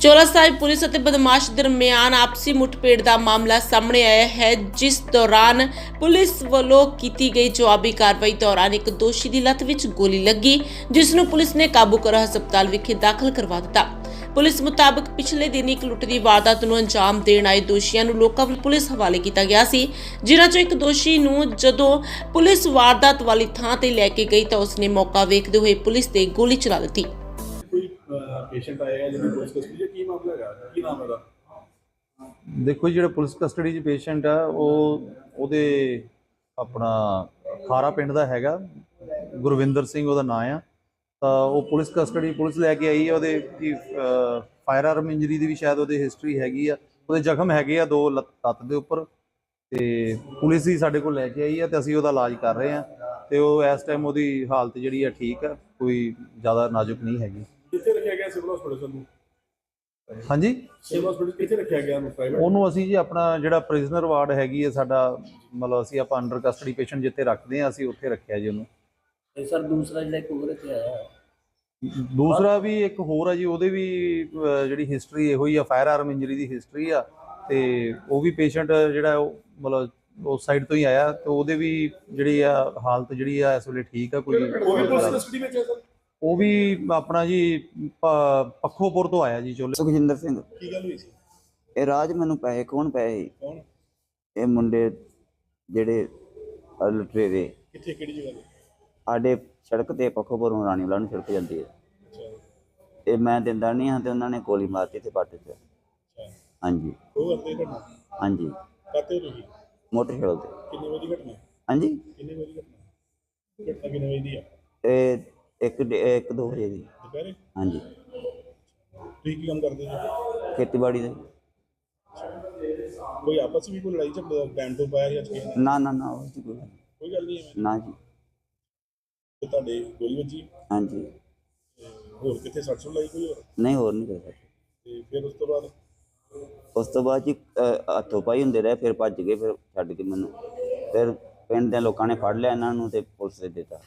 Chola Sahib police ਅਤੇ ਬਦਮਾਸ਼ ਦਰਮਿਆਨ ਆਪਸੀ ਮੁੱਠਭੇੜ ਦਾ ਮਾਮਲਾ ਸਾਹਮਣੇ ਆਇਆ ਹੈ, ਜਿਸ ਦੌਰਾਨ ਪੁਲਿਸ ਵੱਲੋਂ ਕੀਤੀ ਗਈ ਜਵਾਬੀ ਕਾਰਵਾਈ ਦੌਰਾਨ ਇੱਕ ਦੋਸ਼ੀ ਦੀ ਲੱਤ ਵਿੱਚ ਗੋਲੀ ਲੱਗੀ, ਜਿਸ ਨੂੰ ਪੁਲਿਸ ਨੇ ਕਾਬੂ ਕਰ ਹਸਪਤਾਲ ਵਿਖੇ ਦਾਖਲ ਕਰਵਾ ਦਿੱਤਾ। ਪੁਲਿਸ ਮੁਤਾਬਕ ਪਿਛਲੇ ਦਿਨ ਇੱਕ ਲੁੱਟ ਦੀ ਵਾਰਦਾਤ ਨੂੰ ਅੰਜਾਮ ਦੇਣ ਆਏ ਦੋਸ਼ੀਆਂ ਨੂੰ ਲੋਕਾਂ ਵੱਲ ਪੁਲਿਸ ਹਵਾਲੇ ਕੀਤਾ ਗਿਆ ਸੀ, ਜਿਨ੍ਹਾਂ ਚੋਂ ਇੱਕ ਦੋਸ਼ੀ ਨੂੰ ਜਦੋਂ ਪੁਲਿਸ ਵਾਰਦਾਤ ਵਾਲੀ ਥਾਂ ਤੇ ਲੈ ਕੇ ਗਈ ਤਾਂ ਉਸਨੇ ਮੌਕਾ ਵੇਖਦੇ ਹੋਏ ਪੁਲਿਸ ਤੇ ਗੋਲੀ ਚਲਾ ਦਿੱਤੀ। ਕੋਈ ਪੇਸ਼ੈਂਟ ਆਏਗਾ ਜਿਹਦੀ ਪੁਲਿਸ ਕਸਟਡੀ ਕੀ ਮਾਮਲਾ ਹੈਗਾ? ਕੀ ਨਾਮ ਹੈਗਾ ਦੇਖੋ ਜੀ, ਜਿਹੜਾ ਪੁਲਿਸ ਕਸਟਡੀ 'ਚ ਪੇਸ਼ੈਂਟ ਆ ਉਹ ਉਹਦੇ ਆਪਣਾ ਖਾਰਾ ਪਿੰਡ ਦਾ ਹੈਗਾ। ਗੁਰਵਿੰਦਰ ਸਿੰਘ ਉਹਦਾ ਨਾਂ ਆ। ਤਾਂ ਉਹ ਪੁਲਿਸ ਕਸਟਡੀ ਪੁਲਿਸ ਲੈ ਕੇ ਆਈ ਆ ਉਹਦੇ ਕੀ ਫਾਇਰ ਆਰਮ ਇੰਜਰੀ ਦੀ ਵੀ ਸ਼ਾਇਦ ਉਹਦੇ ਹਿਸਟਰੀ ਹੈਗੀ ਆ। ਉਹਦੇ ਜ਼ਖਮ ਹੈਗੇ ਆ ਦੋ ਲੱਤ ਲੱਤ ਦੇ ਉੱਪਰ। ਤੇ ਪੁਲਿਸ ਹੀ ਸਾਡੇ ਕੋਲ ਲੈ ਕੇ ਆਈ ਆ ਤੇ ਅਸੀਂ ਉਹਦਾ ਇਲਾਜ ਕਰ ਰਹੇ ਆ। ਤੇ ਉਹ ਇਸ ਟਾਈਮ ਉਹਦੀ ਹਾਲਤ ਜਿਹੜੀ ਆ ਠੀਕ ਆ ਕੋਈ ਜ਼ਿਆਦਾ ਨਾਜ਼ੁਕ ਨਹੀਂ ਹੈਗੀ। ਗਿਆ ਸਿਵਲ ਹਸਪੀਟਲ ਨੂੰ? ਹਾਂਜੀ। ਸਿਵਲ ਹਸਪੀਟਲ ਕਿੱਥੇ ਰੱਖਿਆ ਗਿਆ ਨੂੰ ਪ੍ਰਾਈਵੇਟ ਉਹਨੂੰ ਅਸੀਂ ਜੀ ਆਪਣਾ ਜਿਹੜਾ ਪ੍ਰਿਜ਼ਨਰ ਵਾਰਡ ਹੈਗੀ ਹੈ ਸਾਡਾ ਮਤਲਬ ਅਸੀਂ ਆਪਾਂ ਅੰਡਰ ਕਸਟਡੀ ਪੇਸ਼ੈਂਟ ਜਿੱਥੇ ਰੱਖਦੇ ਆ ਅਸੀਂ ਉੱਥੇ ਰੱਖਿਆ ਜੀ ਉਹਨੂੰ। ਤੇ ਸਰ ਦੂਸਰਾ ਜਿਹੜਾ ਇੱਕ ਹੋਰ ਇੱਥੇ ਆਇਆ ਦੂਸਰਾ ਵੀ ਇੱਕ ਹੋਰ ਆ ਜੀ ਉਹਦੇ ਵੀ ਜਿਹੜੀ ਹਿਸਟਰੀ ਇਹੋ ਹੀ ਆ ਫਾਇਰ ਆਰਮ ਇੰਜਰੀ ਦੀ ਹਿਸਟਰੀ ਆ ਤੇ ਉਹ ਵੀ ਪੇਸ਼ੈਂਟ ਜਿਹੜਾ ਉਹ ਮਤਲਬ ਉਸ ਸਾਈਡ ਤੋਂ ਹੀ ਆਇਆ ਤੇ ਉਹਦੇ ਵੀ ਜਿਹੜੀ ਆ ਹਾਲਤ ਜਿਹੜੀ ਆ ਇਸ ਵੇਲੇ ਠੀਕ ਆ ਕੋਈ ਉਹ ਵੀ ਪੁਲਿਸ ਕਸਟਡੀ ਵਿੱਚ ਹੈ ਸਰ? ਉਹ ਵੀ ਆਪਣਾ ਜੀ ਪ- ਪੱਖੋਪੁਰ ਤੋਂ ਆਇਆ ਜੀ ਚੋਲੇ। ਸੁਖਜਿੰਦਰ ਸਿੰਘ। ਕੀ ਗੱਲ ਹੋਈ ਸੀ? ਇਹ ਰਾਜ ਮੈਨੂੰ ਪੈਸੇ ਕੌਣ ਪੈਸੇ ਕੌਣ? ਇਹ ਮੁੰਡੇ ਜਿਹੜੇ ਆਹ ਲੁਟੇਰੇ ਕਿੱਥੇ ਕਿਹੜੀ ਜਗ੍ਹਾ ਤੇ? ਸਾਡੇ ਸੜਕ ਤੇ ਪੱਖੋਪੁਰੋਂ ਰਾਣੀ ਵਾਲਾ ਨੂੰ ਸੜਕ ਜਾਂਦੀ ਹੈ। ਅੱਛਾ। ਤੇ ਮੈਂ ਦਿੰਦਾ ਨਹੀਂ ਹਾਂ ਤੇ ਉਹਨਾਂ ਨੇ ਗੋਲੀ ਮਾਰਤੀ ਤੇ ਪੱਟ ਚ ਅੱਛਾ। ਹਾਂਜੀ। ਉਹ ਕਰਦੇ ਘਟਨਾ? ਹਾਂਜੀ। ਕਾਤੇ ਤੁਸੀਂ? ਮੋਟਰਸਾਈਕਲ ਤੇ। ਕਿੰਨੇ ਵਜੇ ਦੀ ਘਟਨਾ? ਹਾਂਜੀ। ਕਿੰਨੇ ਵਜੇ ਦੀ ਘਟਨਾ? ਘਟਨਾ ਕਿੰਨੇ ਵਜੇ ਦੀ ਆ? ਇਹ ਇੱਕ ਡੇ- ਇੱਕ ਦੋ ਵਜੇ ਦੀ। ਦੁਪਹਿਰੇ? ਹਾਂਜੀ। ਤੁਸੀਂ ਕੀ ਕੰਮ ਕਰਦੇ ਹੋ ਖੇਤੀਬਾੜੀ ਦੇ ਕੋਈ ਆਪਸ ਵਿੱਚ ਕੋਈ ਲੜਾਈ ਝਗੜਾ ਟਾਈਮ ਤੋਂ ਪਾਇਆ ਜਾਂ ਕਿਸੇ? ਨਾ ਨਾ ਨਾ ਉਹ 'ਚ ਕੋਈ ਗੱਲ ਨਹੀਂ। ਕੋਈ ਗੱਲ ਨਹੀਂ। ਹੈ ਨਾ ਜੀ। ਤੇ ਤੁਹਾਡੇ ਗੋਲੀ ਵੱਜੀ? ਹਾਂਜੀ। ਤੇ ਹੋਰ ਕਿੱਥੇ ਸੱਟ ਸੁੱਟ ਲਾਈ ਕੋਈ ਹੋਰ? ਨਹੀਂ ਹੋਰ ਨਹੀਂ ਕਰ ਸਕਦੇ ਤੇ ਫਿਰ ਉਸ ਤੋਂ ਬਾਅਦ? ਉਸ ਤੋਂ ਬਾਅਦ ਜੀ ਅਹ, ਹੱਥੋਂ ਪਾਈ ਹੁੰਦੇ ਰਹੇ ਫਿਰ ਭੱਜ ਗਏ ਫਿਰ ਛੱਡ ਕੇ ਮੈਨੂੰ। ਫਿਰ ਪਿੰਡ ਦੇ ਲੋਕਾਂ ਨੇ ਫੜ ਲਿਆ ਇਹਨਾਂ ਨੂੰ ਤੇ ਪੁਲਿਸ ਦੇ ਦਿੱਤਾ।